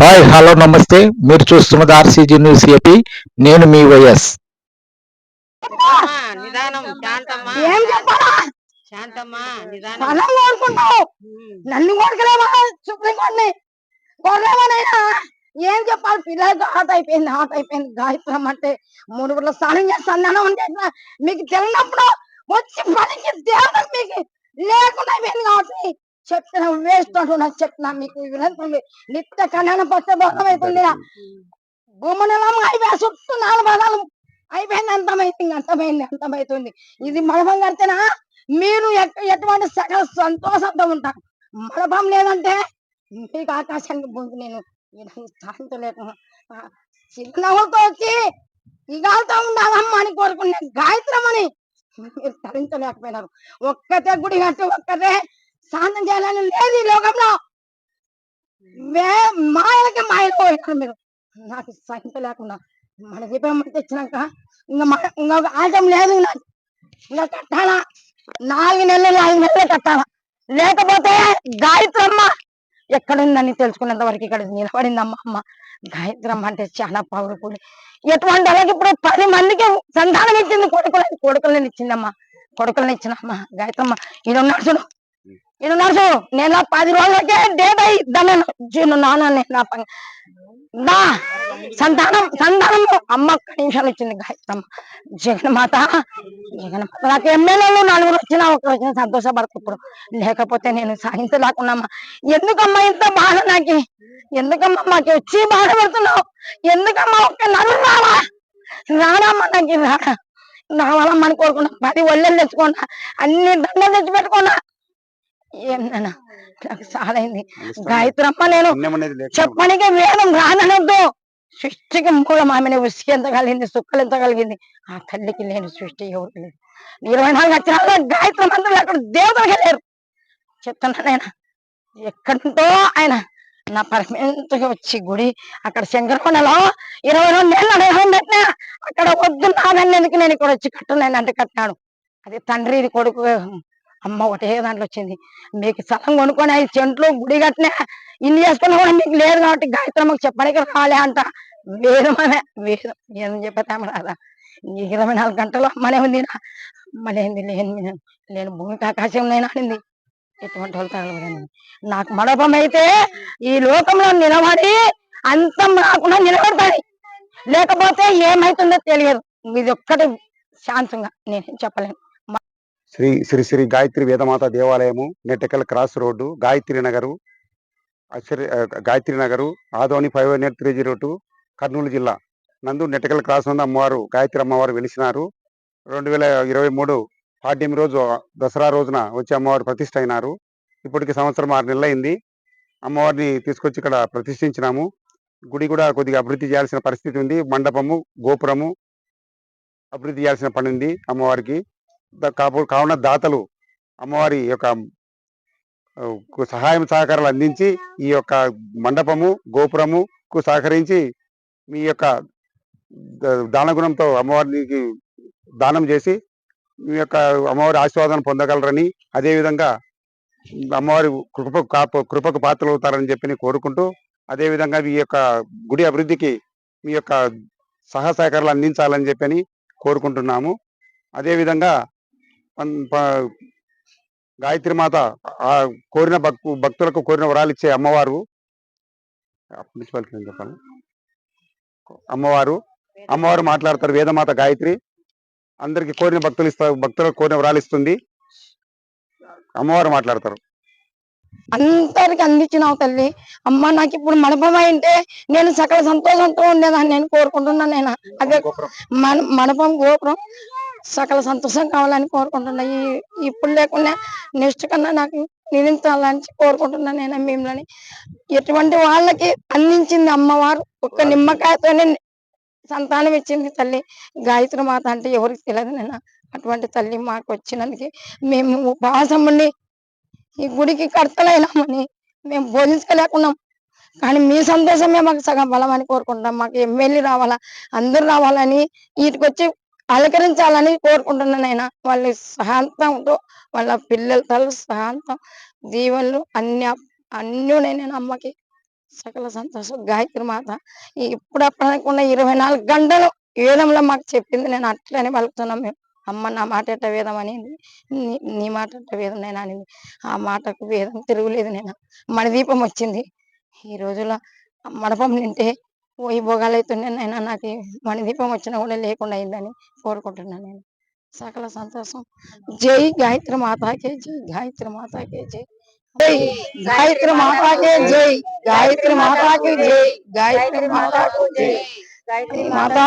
Hi hello నమస్తే. మీరు చూస్తున్నది ఆర్సీజీ న్యూస్ ఏపీ. నేను మీ వైఎస్. అమ్మా, నిదానం. శాంతమ్మా. ఏం చెప్పాలా? శాంతమ్మా నిదానం. ఫలం కోరుకుంటావు. ఉమ్. నన్ను కొడకలేమా సుప్రీం కోర్టుని కొడలేమనైనా ఏం చెప్పాలి? పిల్లలకి ఆట అయిపోయింది ఆట అయిపోయింది. గాయత్రం అంటే మూడు గుడ్ల స్నానం చేస్తాను అంటే మీకు తెలియనప్పుడు వచ్చి పనికి దేవత మీకు లేకుండా అయిపోయింది కాబట్టి చెప్తున్నా వేస్ట్ చెప్తున్నా మీకు వినంతుంది నిత్య కళ్యాణ పచ్చ బోధమైతుంది అవుతుంది అయిపోయి చుట్టూ నాలుగు పదాలు అయిపోయింది అంతమైంది అంతమైంది అంతమైతుంది. ఇది మడపం కడితేనా? మీరు ఎట్- ఎటువంటి సకల సంతోషంతో ఉంటారు? మడపం లేదంటే మీకు ఆకాశానికి భూమి నేను శాంతి లేకుండా చిరునవ్వుతో వచ్చి ఇగాలతో ఉండాలమ్మా అని కోరుకునే గాయత్రమని మీరు తరించలేకపోయినారు. ఒక్కతే గుడి కట్టి ఒక్కతే సాధన చేయాలని లేదు ఈ లోకంలో. మాయలకి మాయలు పోయినారు మీరు. నాకు సహించలేకుండా మన దీపం తెచ్చినాక ఇంకా మన ఇంకా ఆటం లేదు నాకు ఇంకా కట్టాలా? నాలుగు నెలలు ఐదు నెలలు కట్టాలా? లేకపోతే గాయత్రమ్మ ఎక్కడుందని తెలుసుకున్నంత వరకు ఇక్కడ నిలబడిందమ్మ అమ్మ. గాయత్రమ్మ అంటే చాలా పవర్ఫుల్ ఎటువంటి అలాగే ఇప్పుడు పది మందికి సంతానం ఇచ్చింది కొడుకులని కొడుకులను ఇచ్చిందమ్మా. కొడుకులని ఇచ్చినమ్మ గాయత్రమ్మ. ఈయన ఉన్నాడు నేను ఈయన నేను పది రోజులకే డేట్ ఇద్దాను జూన్ నాన్న నేను నా పని. నా సంతానం సంతానం అమ్మ ఒక్క నిమిషాలు వచ్చింది గాయత్రమ్మ. జగన్మాత జగన్మాత నాకు ఎమ్మెల్యేలు నలుగురు వచ్చినా ఒకరు వచ్చినా ఇప్పుడు లేకపోతే నేను సాగించలేకున్నామ్మా ఎందుకమ్మా ఇంత బాధ నాకు? ఎందుకమ్మా మాకు వచ్చి బాధపడుతున్నావు? ఎందుకమ్మా ఒక్క నలుగురు రావా? రాడమ్మా నాకు రాడా రావాలమ్మా అని కోరుకున్నా. పది ఒళ్ళని తెచ్చుకున్నా. అన్ని దండలు తెచ్చి పెట్టుకున్నా నాకు సాలైంది. గాయత్రమ్మ నేను చెప్పడానికి వేదం రాననొద్దు. సృష్టికి మూలం ఆమెను ఉసికి ఎంత కలిగింది సుక్కలు ఎంత కలిగింది? ఆ తల్లికి లేని సృష్టి ఎవరికి లేదు ఇరవై నాలుగు అక్షరాల్లో గాయత్రి మంత్రులు అక్కడ దేవతలకి లేరు. చెప్తున్నా నేను. ఎక్కడితో ఆయన నా పరమెంతగా వచ్చి గుడి అక్కడ శంకరకొండలో ఇరవై రెండు ఏళ్ళు అడగడం పెట్టినా అక్కడ వద్దు నాదని ఎందుకు నేను ఇక్కడ వచ్చి కట్టున్నాను అంటే కట్టాడు. అది తండ్రి ఇది కొడుకు అమ్మ ఒకటే దాంట్లో వచ్చింది. మీకు స్థలం కొనుక్కొని ఐదు చెంట్లు గుడి కట్టినా ఇన్ని చేసుకున్నా కూడా మీకు లేదు కాబట్టి గాయత్రమ్మకి చెప్పడానికి రాలే అంట. వేదమనే వేదం. ఏం చెప్పతామ రాదా ఈ ఇరవై నాలుగు గంటలు అమ్మనే ఉంది నా. అమ్మలేంది లేని నేను భూమికి ఆకాశం నేను ఆడింది. ఎటువంటి వాళ్ళు తగలబడింది నాకు మడపం అయితే ఈ లోకంలో నిలబడి అంతం రాకుండా నిలబడతాది లేకపోతే ఏమైతుందో తెలియదు. ఇది ఒక్కటి శాంతంగా నేనేం చెప్పలేను. శ్రీ శ్రీ శ్రీ గాయత్రి వేదమాత దేవాలయము Nettekal cross road Gayatri Nagar Akshara Gayatri Nagar Adoni five hundred three zero two Kurnool జిల్లా. నందు నెట్టెకల్ క్రాస్ ఉంది అమ్మవారు గాయత్రి అమ్మవారు వెలిసినారు. రెండు వేల ఇరవై మూడు పాడ్యం రోజు దసరా రోజున వచ్చి అమ్మవారు ప్రతిష్ట అయినారు. ఇప్పటికి సంవత్సరం ఆరు నెలలైంది. అయింది అమ్మవారిని తీసుకొచ్చి ఇక్కడ ప్రతిష్ఠించినాము. గుడి కూడా కొద్దిగా అభివృద్ధి చేయాల్సిన పరిస్థితి ఉంది. మండపము గోపురము అభివృద్ధి చేయాల్సిన పని ఉంది అమ్మవారికి. కాపు కావున దాతలు అమ్మవారి యొక్క సహాయం సహకారాలు అందించి ఈ యొక్క మండపము గోపురముకు సహకరించి మీ యొక్క దానగుణంతో అమ్మవారికి దానం చేసి మీ యొక్క అమ్మవారి ఆశీర్వాదం పొందగలరని అదేవిధంగా అమ్మవారి కృపకు కాపు కృపకు పాత్రలు అవుతారని చెప్పి కోరుకుంటూ అదేవిధంగా మీ యొక్క గుడి అభివృద్ధికి మీ యొక్క సహా సహకారాలు అందించాలని చెప్పని కోరుకుంటున్నాము. అదేవిధంగా గాయత్రి మాత ఆ కోరిన భక్తు భక్తులకు కోరిన వరాలు ఇచ్చే అమ్మవారు ప్రిన్సిపల్కి ఏం చెప్పాలి అమ్మవారు అమ్మవారు మాట్లాడతారు వేదమాత గాయత్రి. అందరికి కోరిన భక్తులు ఇస్తారు భక్తులకు కోరిన వరాలు ఇస్తుంది అమ్మవారు మాట్లాడతారు. అందరికి అందించినావు తల్లి. అమ్మ నాకు ఇప్పుడు మడపం అంటే నేను సకల సంతోషంతో ఉండేదాన్ని నేను కోరుకుంటున్నాను నేను. అదే మన మడపం గోపురం. సకల సంతోషం కావాలని కోరుకుంటున్నా. ఈ ఇప్పుడు లేకుండా నెక్స్ట్ కన్నా నాకు నిరించాలని కోరుకుంటున్నాను నేను మిమ్మల్ని. ఎటువంటి వాళ్ళకి అందించింది అమ్మవారు ఒక్క నిమ్మకాయతోనే సంతానం ఇచ్చింది తల్లి. గాయత్రి మాత అంటే ఎవరికి తెలియదు నేను. అటువంటి తల్లి మాకు వచ్చినందుకు మేము ఉపవాసం ఉండి ఈ గుడికి కడతలైనామని మేము బోధించలేకున్నాం. కానీ మీ సంతోషమే మాకు సగం బలం అని కోరుకుంటాం మాకు ఎమ్మెల్యే రావాలా అందరు రావాలని వీటికి వచ్చి అలంకరించాలని కోరుకుంటున్నాను ఆయన వాళ్ళ శాంతంతో వాళ్ళ పిల్లలతో శాంతం దీవెనలు అన్ని అన్ని నేను అమ్మకి. సకల సంతోషం. గాయత్రి మాత ఇప్పుడు అప్పటికున్న ఇరవై నాలుగు గంటలు వేదంలో మాకు చెప్పింది నేను అట్లనే పలుకుతున్నాం మేము. అమ్మ నా మాట ఎట్ట వేదం అనేది. నీ- మాట ఎట్ట వేదం నేను అనేది. ఆ మాటకు వేదం తిరుగులేదు నేను మణిదీపం వచ్చింది. ఈ రోజుల మడపం నింటే పోయి భోగాలు అవుతుండే నైనా నాకు ఈ మణిదీపం వచ్చినా కూడా లేకుండా అయిందని కోరుకుంటున్నాను నేను. సకల సంతోషం. జై గాయత్రి మాతాకే జై గాయత్రి మాతాకే జై. జై గాయత్రి మాతాకే జై గాయత్రి మాతాకే జై గాయత్రి మాతాకు జై. గాయత్రి మాతా